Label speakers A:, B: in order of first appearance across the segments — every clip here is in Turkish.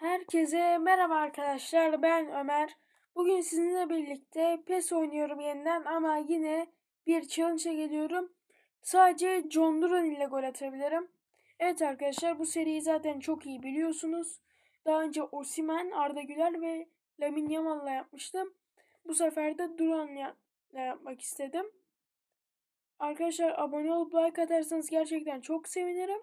A: Herkese merhaba arkadaşlar ben Ömer. Bugün sizinle birlikte PES oynuyorum yeniden ama yine bir challenge'a geliyorum. Sadece John Duran ile gol atabilirim. Evet arkadaşlar bu seriyi zaten çok iyi biliyorsunuz. Daha önce Osimen, Arda Güler ve Lamine Yamal'la yapmıştım. Bu sefer de Duran'la yapmak istedim. Arkadaşlar abone olup like atarsanız gerçekten çok sevinirim.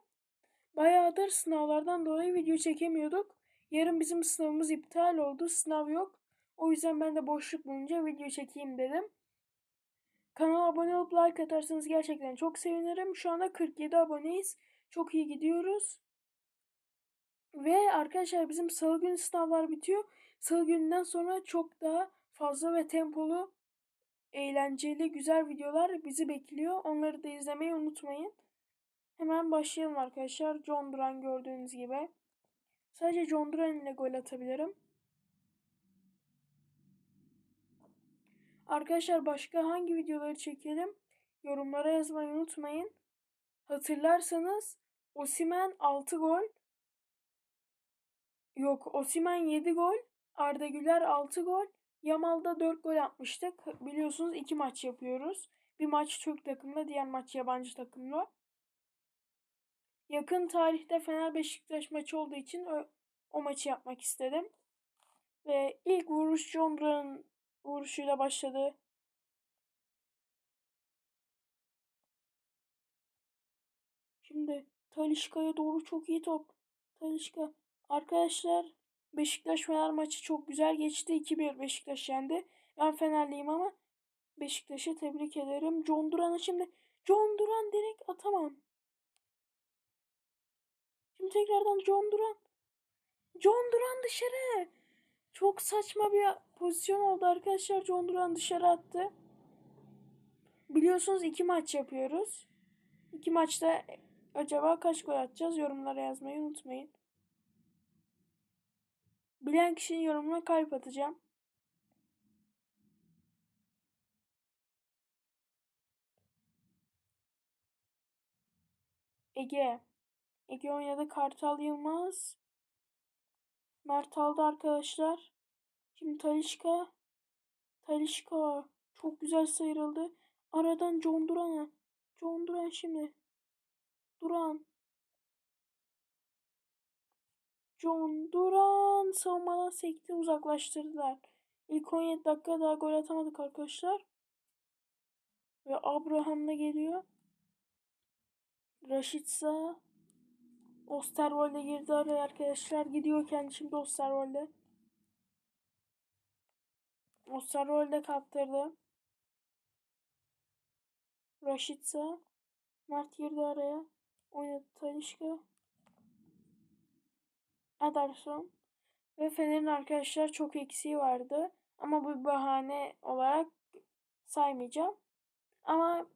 A: Bayağıdır sınavlardan dolayı video çekemiyorduk. Yarın bizim sınavımız iptal oldu. Sınav yok. O yüzden ben de boşluk bulunca video çekeyim dedim. Kanala abone olup like atarsanız gerçekten çok sevinirim. Şu anda 47 aboneyiz. Çok iyi gidiyoruz. Ve arkadaşlar bizim salı günü sınavlar bitiyor. Salı gününden sonra çok daha fazla ve tempolu, eğlenceli, güzel videolar bizi bekliyor. Onları da izlemeyi unutmayın. Hemen başlayalım arkadaşlar. John Duran gördüğünüz gibi. Sadece John Duran ile gol atabilirim. Arkadaşlar başka hangi videoları çekelim? Yorumlara yazmayı unutmayın. Hatırlarsanız Osimen 6 gol. Yok Osimen 7 gol. Arda Güler 6 gol. Yamal'da 4 gol atmıştık. Biliyorsunuz 2 maç yapıyoruz. Bir maç Türk takımla, diğer maç yabancı takımla. Yakın tarihte Fener Beşiktaş maçı olduğu için o, maçı yapmak istedim. Ve ilk vuruş John Brown'un vuruşuyla başladı. Şimdi Talişka'ya doğru çok iyi top. Talişka. Arkadaşlar Beşiktaş Fener maçı çok güzel geçti. 2-1 Beşiktaş yendi. Ben Fenerliyim ama Beşiktaş'ı tebrik ederim. John Duran'a şimdi John Duran direkt atamam. Şimdi tekrardan John Duran. John Duran dışarı. Çok saçma bir pozisyon oldu arkadaşlar. John Duran dışarı attı. Biliyorsunuz iki maç yapıyoruz. İki maçta acaba kaç gol atacağız? Yorumlara yazmayı unutmayın. Bilen kişinin yorumuna kalp atacağım. Ege. Ege oynadı. Kartal Yılmaz. Mert aldı arkadaşlar. Şimdi Talişka. Talişka. Çok güzel sıyrıldı. Aradan John Duran'a. John Duran şimdi. Duran. John Duran savunmadan sekti uzaklaştırdılar. İlk 17 dakika daha gol atamadık arkadaşlar. Ve Abraham da geliyor. Raşitsa Osterwolde girdi araya arkadaşlar. Gidiyor kendi şimdi Osterwolde. Osterwolde kaptırdı. Raşitsa. Mert girdi araya. Oynadı Talişka. Ederson. Ve Fener'in arkadaşlar çok eksiği vardı. Ama bu bahane olarak saymayacağım. Ama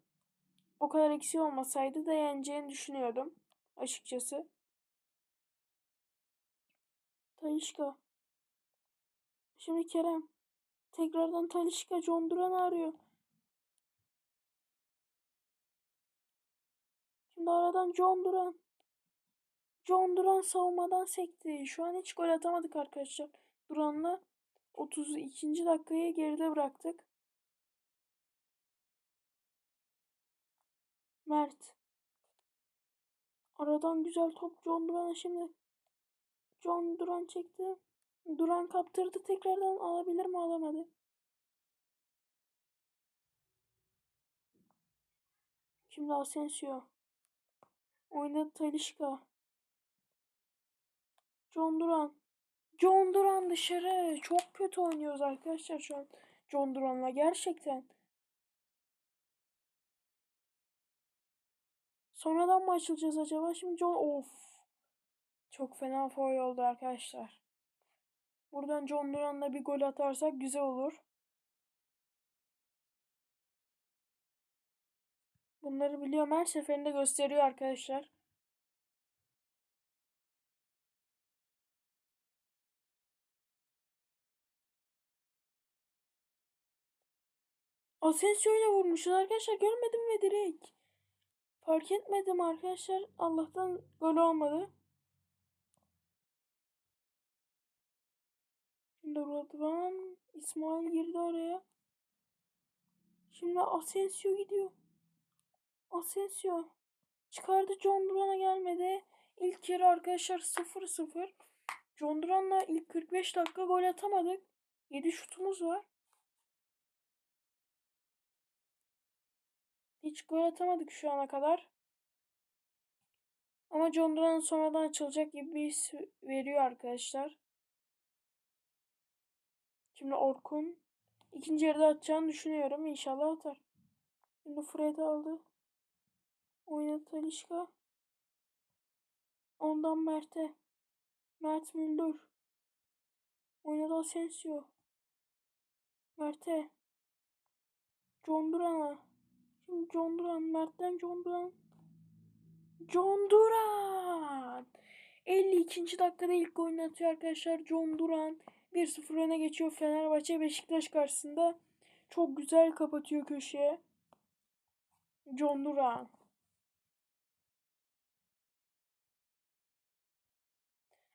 A: o kadar eksiği olmasaydı da yeneceğini düşünüyordum açıkçası. Talişka. Şimdi Kerem. Tekrardan Talişka John Duran arıyor. Şimdi aradan John Duran. John Duran savunmadan sekti. Şu an hiç gol atamadık arkadaşlar. Duran'la 32. dakikayı geride bıraktık. Mert. Aradan güzel top John Duran'a şimdi. John Duran çekti. Duran kaptırdı tekrardan alabilir mi alamadı. Şimdi Asensio. Oynadı Talişka. John Duran. John Duran dışarı. Çok kötü oynuyoruz arkadaşlar şu an. John Duran'la gerçekten. Sonradan mı açılacağız acaba? Şimdi John... Of. Çok fena foul oldu arkadaşlar. Buradan John Duran'la bir gol atarsak güzel olur. Bunları biliyorum. Her seferinde gösteriyor arkadaşlar. Asensio ile vurmuşuz arkadaşlar. Görmedim ve direkt. Fark etmedim arkadaşlar. Allah'tan gol olmadı. Şimdi Rıdvan İsmail girdi araya. Şimdi Asensio gidiyor. Asensio çıkardı John Duran'a gelmedi. İlk yarı arkadaşlar 0-0. John Duran'la ilk 45 dakika gol atamadık. 7 şutumuz var. Hiç gol atamadık şu ana kadar. Ama John Duran sonradan açılacak gibi bir his veriyor arkadaşlar. Şimdi Orkun ikinci yarıda atacağını düşünüyorum. İnşallah atar. Şimdi Fred aldı. Oynadı Talişka. Ondan Mert'e. Mert Müldür. Oynadı Asensio. Mert'e. John Duran'a. Şimdi John Duran. Mert'ten John Duran. John Duran. 52. dakikada ilk golünü atıyor arkadaşlar. John Duran 1-0 öne geçiyor Fenerbahçe Beşiktaş karşısında. Çok güzel kapatıyor köşeye. John Duran.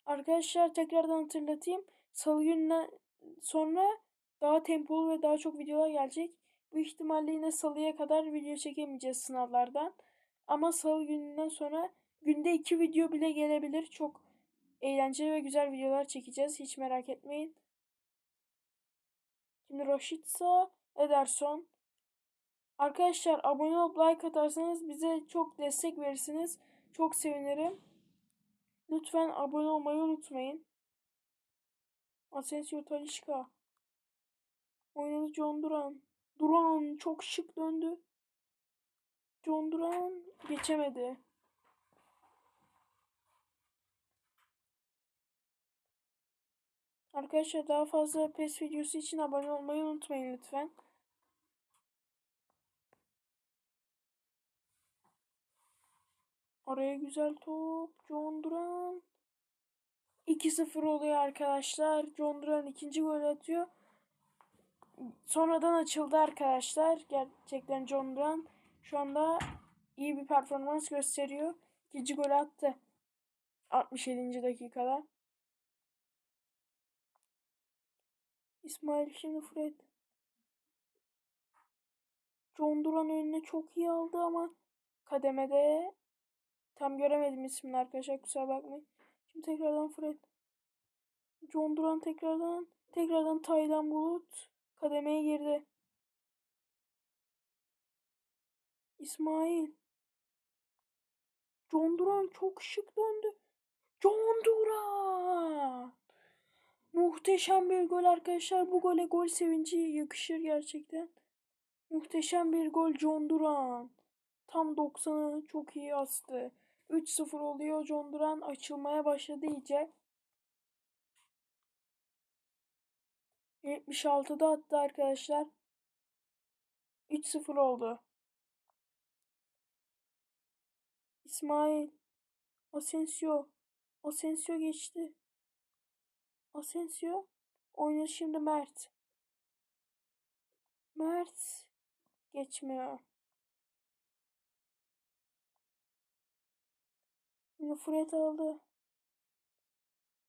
A: Arkadaşlar tekrardan hatırlatayım. Salı gününden sonra daha tempolu ve daha çok videolar gelecek. Bu ihtimalle yine salıya kadar video çekemeyeceğiz sınavlardan. Ama salı gününden sonra günde iki video bile gelebilir. Çok eğlenceli ve güzel videolar çekeceğiz. Hiç merak etmeyin. Şimdi Roşitsa, Ederson. Arkadaşlar abone olup like atarsanız bize çok destek verirsiniz. Çok sevinirim. Lütfen abone olmayı unutmayın. Asensio Talişka. Oynadı John Duran. Duran çok şık döndü. John Duran geçemedi. Arkadaşlar daha fazla PES videosu için abone olmayı unutmayın lütfen. Oraya güzel top. John Duran. 2-0 oluyor arkadaşlar. John Duran ikinci gol atıyor. Sonradan açıldı arkadaşlar. Gerçekten John Duran şu anda iyi bir performans gösteriyor. İkinci gol attı. 67. dakikada. İsmail şimdi Fred. John Duran önüne çok iyi aldı ama kademede tam göremedim ismini arkadaşlar kusura bakmayın. Şimdi tekrardan Fred. John Duran tekrardan tekrardan Taylan Bulut kademeye girdi. İsmail. John Duran çok şık döndü. John Duran. Muhteşem bir gol arkadaşlar. Bu gole gol sevinci yakışır gerçekten. Muhteşem bir gol John Duran. Tam 90'ı çok iyi astı. 3-0 oluyor. John Duran açılmaya başladı iyice. 76'da attı arkadaşlar. 3-0 oldu. İsmail. Asensio. Asensio geçti. Asensio. Oynadı şimdi Mert. Mert. Geçmiyor. Şimdi Fred aldı.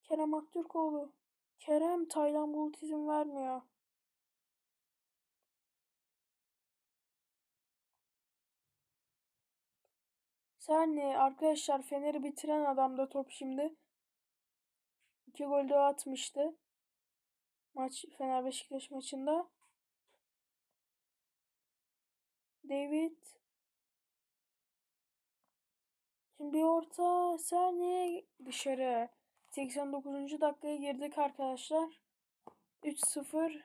A: Kerem Aktürkoğlu. Kerem Taylan Bulut izin vermiyor. Saniye arkadaşlar Fener'i bitiren adam da top şimdi. İki gol de atmıştı. Maç Fener Beşiktaş maçında. David. Şimdi bir orta saniye dışarı. 89. dakikaya girdik arkadaşlar. 3-0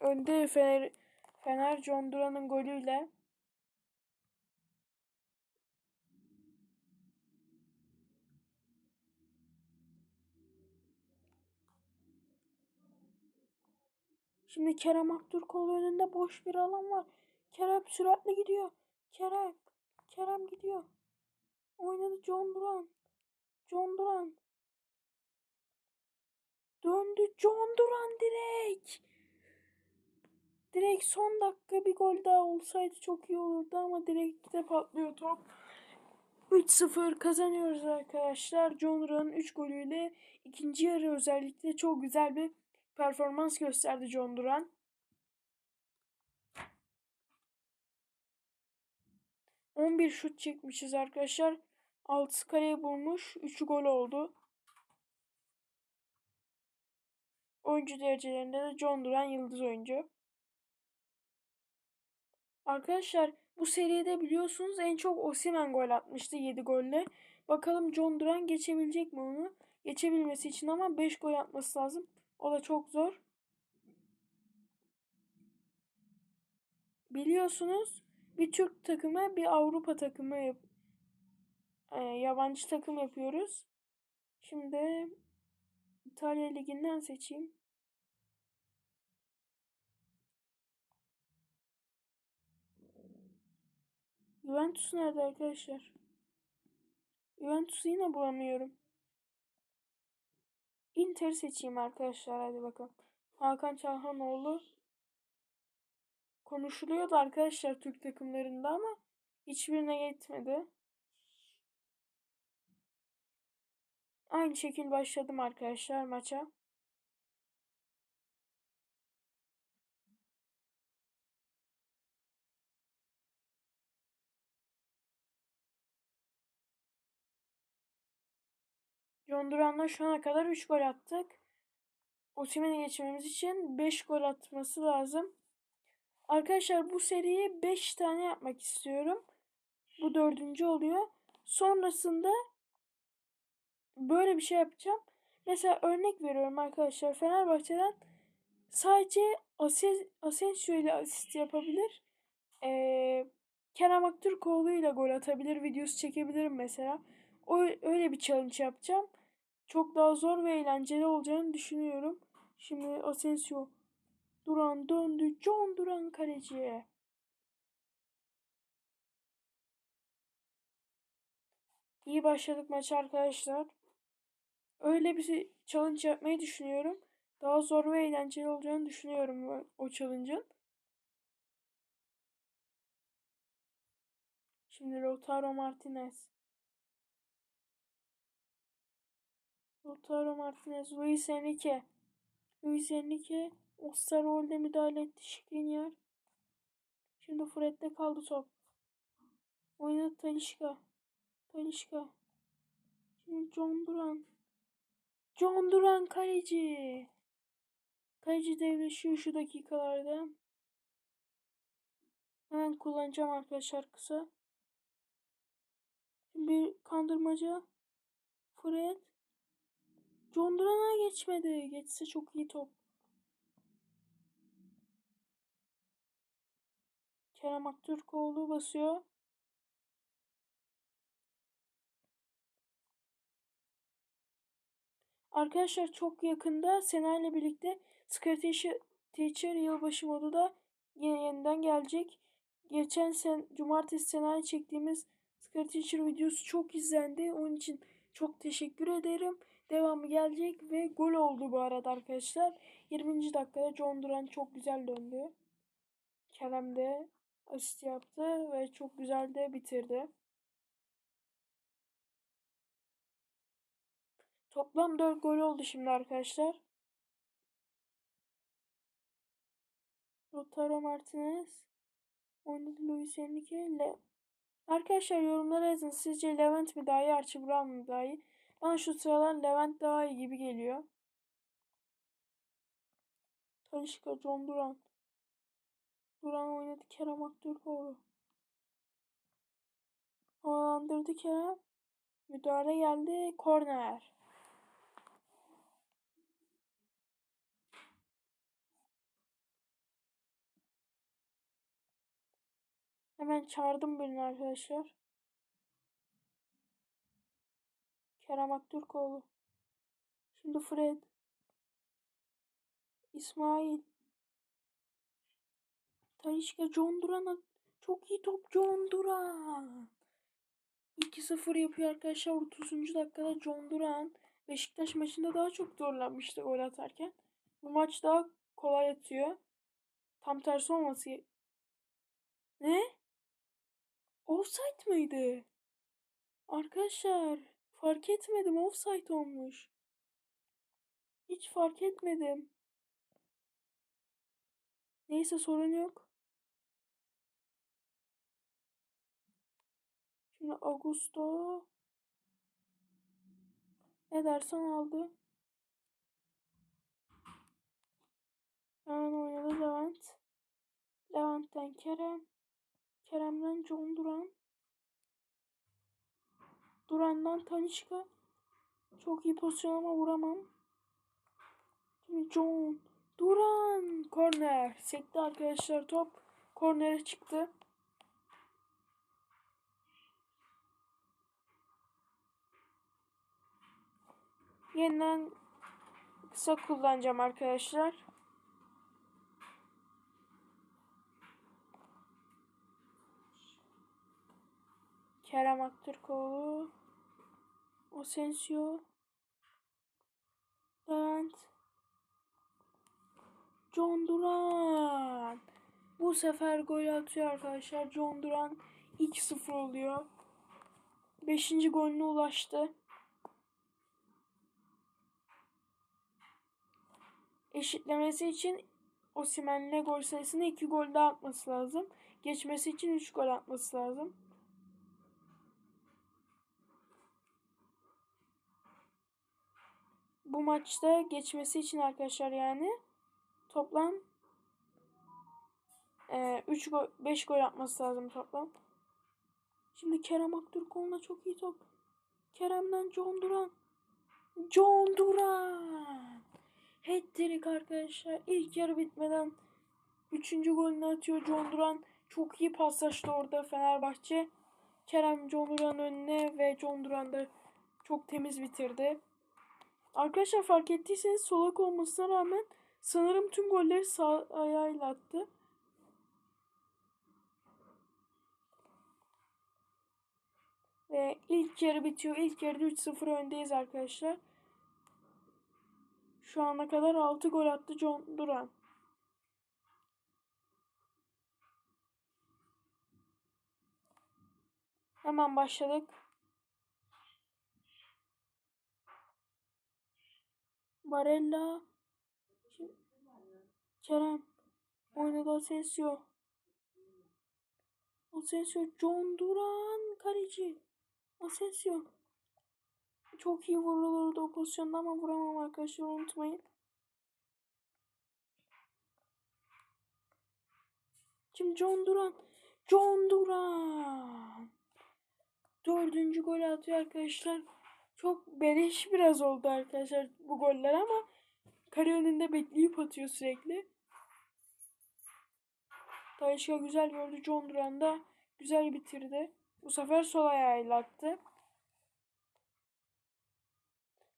A: önde Fener, Fener John Duran'ın golüyle. Şimdi Kerem Aktürkoğlu önünde boş bir alan var. Kerem süratle gidiyor. Kerem. Kerem gidiyor. Oynadı John Duran. John Duran. Döndü John Duran direkt. Direkt son dakika bir gol daha olsaydı çok iyi olurdu ama direkt de patlıyor top. 3-0 kazanıyoruz arkadaşlar. John Duran'ın 3 golüyle ikinci yarı özellikle çok güzel bir performans gösterdi John Duran. 11 şut çekmişiz arkadaşlar. 6 kaleyi bulmuş. 3 gol oldu. Oyuncu derecelerinde de John Duran yıldız oyuncu. Arkadaşlar bu seride biliyorsunuz en çok Osimhen gol atmıştı 7 golle. Bakalım John Duran geçebilecek mi onu? Geçebilmesi için ama 5 gol atması lazım. O da çok zor. Biliyorsunuz bir Türk takımı bir Avrupa takımı yap e, yabancı takım yapıyoruz. Şimdi İtalya Ligi'nden seçeyim. Juventus nerede arkadaşlar? Juventus'u yine bulamıyorum. Inter seçeyim arkadaşlar hadi bakalım. Hakan Çalhanoğlu konuşuluyordu arkadaşlar Türk takımlarında ama hiçbirine yetmedi. Aynı şekil başladım arkadaşlar maça. John Duran'la şu ana kadar 3 gol attık. Osimhen'i geçmemiz için 5 gol atması lazım. Arkadaşlar bu seriyi 5 tane yapmak istiyorum. Bu dördüncü oluyor. Sonrasında böyle bir şey yapacağım. Mesela örnek veriyorum arkadaşlar. Fenerbahçe'den sadece Asensio ile asist yapabilir. Ee, Kerem Aktürkoğlu ile gol atabilir. Videosu çekebilirim mesela. O, öyle bir challenge yapacağım. Çok daha zor ve eğlenceli olacağını düşünüyorum. Şimdi Asensio Duran döndü. John Duran kaleciye. İyi başladık maç arkadaşlar. Öyle bir challenge yapmayı düşünüyorum. Daha zor ve eğlenceli olacağını düşünüyorum o challenge'ın. Şimdi Lautaro Martinez. Lautaro Martinez, Luis Enrique. Luis Enrique Osterwolde müdahale etti Şikrinyar. Şimdi Fred'de kaldı top. Oynadı Talişka. Talişka. Şimdi John Duran. John Duran kaleci. Kaleci devleşiyor şu dakikalarda. Hemen kullanacağım arkadaşlar kısa. Bir kandırmaca. Fred. John Duran'a geçmedi. Geçse çok iyi top. Kerem Aktürkoğlu basıyor. Arkadaşlar çok yakında Sena ile birlikte Scary Teacher yılbaşı modu da yine yeniden gelecek. Geçen sen cumartesi Sena'yı çektiğimiz Scary Teacher videosu çok izlendi. Onun için çok teşekkür ederim. Devamı gelecek ve gol oldu bu arada arkadaşlar. 20. dakikada John Duran çok güzel döndü. Kerem de asist yaptı ve çok güzel de bitirdi. Toplam 4 gol oldu şimdi arkadaşlar. Lautaro Martinez oynadı Luis Enrique ile Arkadaşlar yorumlara yazın. Sizce Levent mi daha iyi, Archie Brown mu daha iyi? Bana şu sıralar Levent daha iyi gibi geliyor. Talişka, John Duran. Duran oynadı Kerem Aktürkoğlu. Havalandırdı Kerem. Müdahale geldi. Korner. Hemen çağırdım birini arkadaşlar. Kerem Aktürkoğlu. Şimdi Fred. İsmail. Talişka John Duran'a çok iyi top John Duran. 2-0 yapıyor arkadaşlar 30. dakikada John Duran. Beşiktaş maçında daha çok zorlanmıştı gol atarken. Bu maç daha kolay atıyor. Tam tersi olması. Ne? Offside mıydı? Arkadaşlar fark etmedim offside olmuş. Hiç fark etmedim. Neyse sorun yok. Şimdi Augusto ne dersen aldı. Hemen oynadı Levent. Levent'ten Kerem. Kerem'den John Duran. Duran'dan Tanişka. Çok iyi pozisyon ama vuramam. Şimdi John. Duran. Korner. Sekti arkadaşlar top. Kornere çıktı. Yeniden kısa kullanacağım arkadaşlar. Kerem Aktürkoğlu. Asensio. Levent. John Duran. Bu sefer gol atıyor arkadaşlar. John Duran 2-0 oluyor. 5. golüne ulaştı. Eşitlemesi için Osimhen'le gol sayısını 2 gol daha atması lazım. Geçmesi için 3 gol atması lazım. Bu maçta geçmesi için arkadaşlar yani toplam 3 gol 5 gol atması lazım toplam. Şimdi Kerem Aktürkoğlu'na çok iyi top. Kerem'den John Duran. John Duran. Hat-trick arkadaşlar. İlk yarı bitmeden 3. golünü atıyor John Duran. Çok iyi paslaştı orada Fenerbahçe. Kerem John Duran önüne ve John Duran da çok temiz bitirdi. Arkadaşlar fark ettiyseniz solak olmasına rağmen sanırım tüm golleri sağ ayağıyla attı. Ve ilk yarı bitiyor. İlk yarıda 3-0 öndeyiz arkadaşlar. Şu ana kadar 6 gol attı John Duran. Hemen başladık. Barella. Kerem. Oynadı Asensio. Asensio. John Duran. Kaleci. Asensio. Çok iyi vurulurdu o pozisyonda ama vuramam arkadaşlar unutmayın. Şimdi John Duran. John Duran. Dördüncü gol atıyor arkadaşlar. Çok beleş biraz oldu arkadaşlar bu goller ama kare önünde bekleyip atıyor sürekli. Talişka güzel gördü. John Duran da güzel bitirdi. Bu sefer sol ayağıyla attı.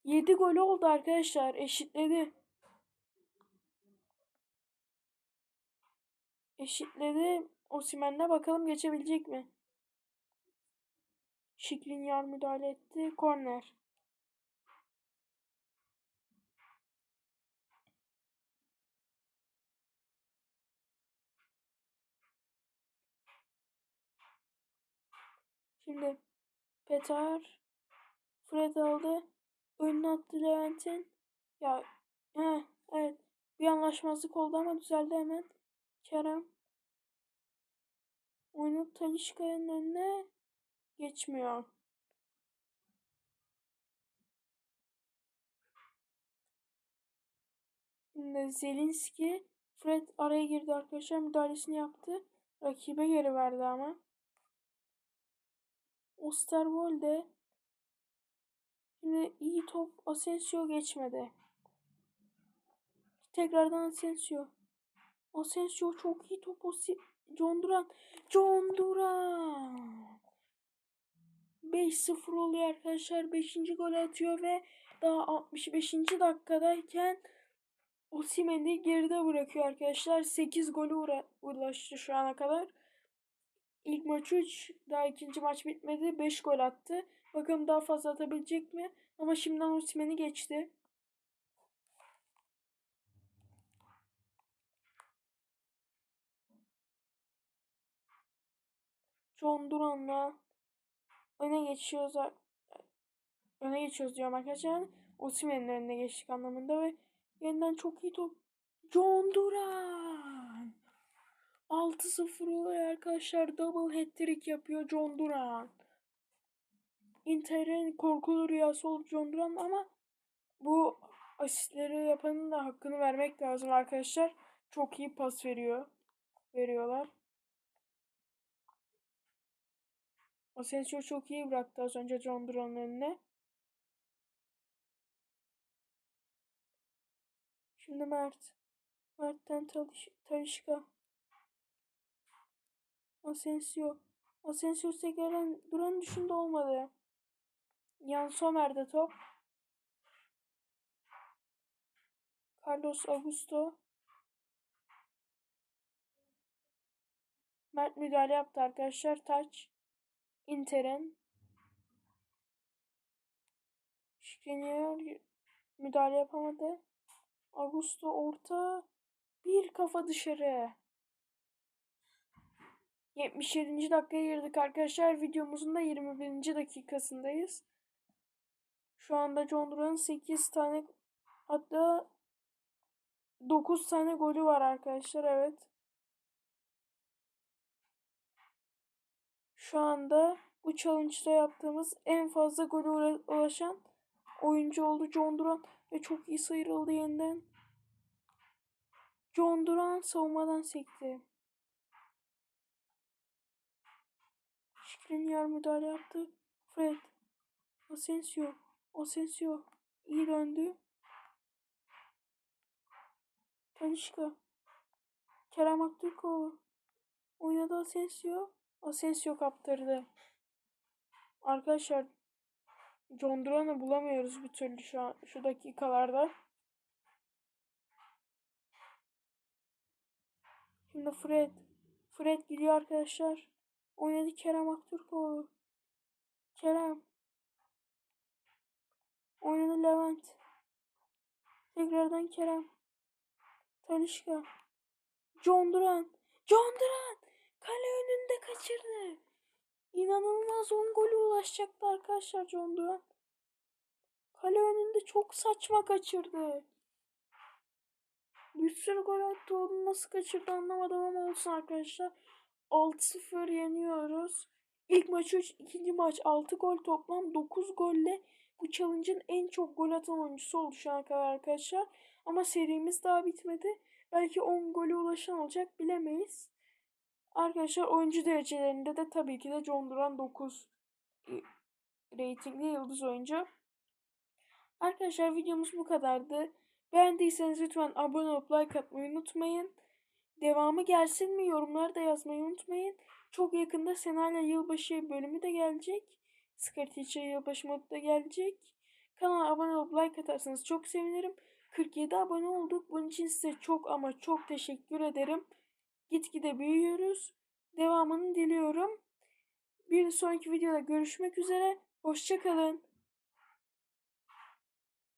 A: 7 gol oldu arkadaşlar. Eşitledi. Eşitledi. Osimhen'le bakalım geçebilecek mi? Şikrinyar müdahale etti. Korner. Şimdi Petar Fred aldı. Önüne attı Levent'in. Ya he, evet. Bir anlaşmazlık oldu ama düzeldi hemen. Kerem. Oyunu Talişka'nın önüne geçmiyor. Zelinski Fred araya girdi arkadaşlar müdahalesini yaptı. Rakibe geri verdi ama. Osterwolde Şimdi iyi top Asensio geçmedi. Tekrardan Asensio. Asensio çok iyi top. John Duran. John Duran. 5-0 oluyor arkadaşlar. 5. gol atıyor ve daha 65. dakikadayken Osimhen'i geride bırakıyor arkadaşlar. 8 golü ulaştı şu ana kadar. İlk maç 3, daha ikinci maç bitmedi. 5 gol attı. Bakalım daha fazla atabilecek mi? Ama şimdiden Osimhen'i geçti. John Duran'la öne geçiyoruz. Öne geçiyoruz diyorum arkadaşlar. Osimhen'in önüne geçtik anlamında ve yeniden çok iyi top. John Duran. 6-0 oluyor arkadaşlar. Double hat-trick yapıyor John Duran. Inter'in korkulu rüyası olup John Duran ama bu asistleri yapanın da hakkını vermek lazım arkadaşlar. Çok iyi pas veriyor. Veriyorlar. Asensio çok iyi bıraktı az önce John Duran'ın önüne. Şimdi Mert. Mert'ten Taliş Talişka. Asensio. Asensio tekrardan Duran düşünde olmadı. Yan Somer'de top. Carlos Augusto. Mert müdahale yaptı arkadaşlar. Taç. Inter'in. Şükreniyor. Müdahale yapamadı. Augusto orta. Bir kafa dışarı. 77. dakikaya girdik arkadaşlar. Videomuzun da 21. dakikasındayız. Şu anda John Duran'ın 8 tane hatta 9 tane golü var arkadaşlar. Evet. Şu anda bu challenge'da yaptığımız en fazla golü ulaşan oyuncu oldu John Duran ve çok iyi sıyrıldı yeniden. John Duran savunmadan sekti. Skriniar müdahale yaptı. Fred. Asensio. Asensio. iyi döndü. Talişka. Kerem Aktürkoğlu. Oynadı Asensio. Asensio kaptırdı. Arkadaşlar John bulamıyoruz bir türlü şu an şu dakikalarda. Şimdi Fred. Fred gidiyor arkadaşlar. Oynadı Kerem Aktürkoğlu. Kerem. Oynadı Levent. Tekrardan Kerem. Talişka. John Duran. Kale önünde kaçırdı. İnanılmaz 10 golü ulaşacaktı arkadaşlar John Duran. Kale önünde çok saçma kaçırdı. Bir sürü gol attı. Onu nasıl kaçırdı anlamadım ama olsun arkadaşlar. 6-0 yeniyoruz. İlk maç 3, ikinci maç 6 gol toplam 9 golle bu challenge'ın en çok gol atan oyuncusu oldu şu an kadar arkadaşlar. Ama serimiz daha bitmedi. Belki 10 gole ulaşan olacak bilemeyiz. Arkadaşlar oyuncu derecelerinde de tabii ki de John Duran 9 reytingli yıldız oyuncu. Arkadaşlar videomuz bu kadardı. Beğendiyseniz lütfen abone olup like atmayı unutmayın. Devamı gelsin mi yorumlarda yazmayı unutmayın. Çok yakında Senayla Yılbaşı bölümü de gelecek. Scary Teacher Yılbaşı modu da gelecek. Kanala abone olup like atarsanız çok sevinirim. 47 abone olduk. Bunun için size çok ama çok teşekkür ederim. Gitgide büyüyoruz. Devamını diliyorum. Bir sonraki videoda görüşmek üzere. Hoşçakalın.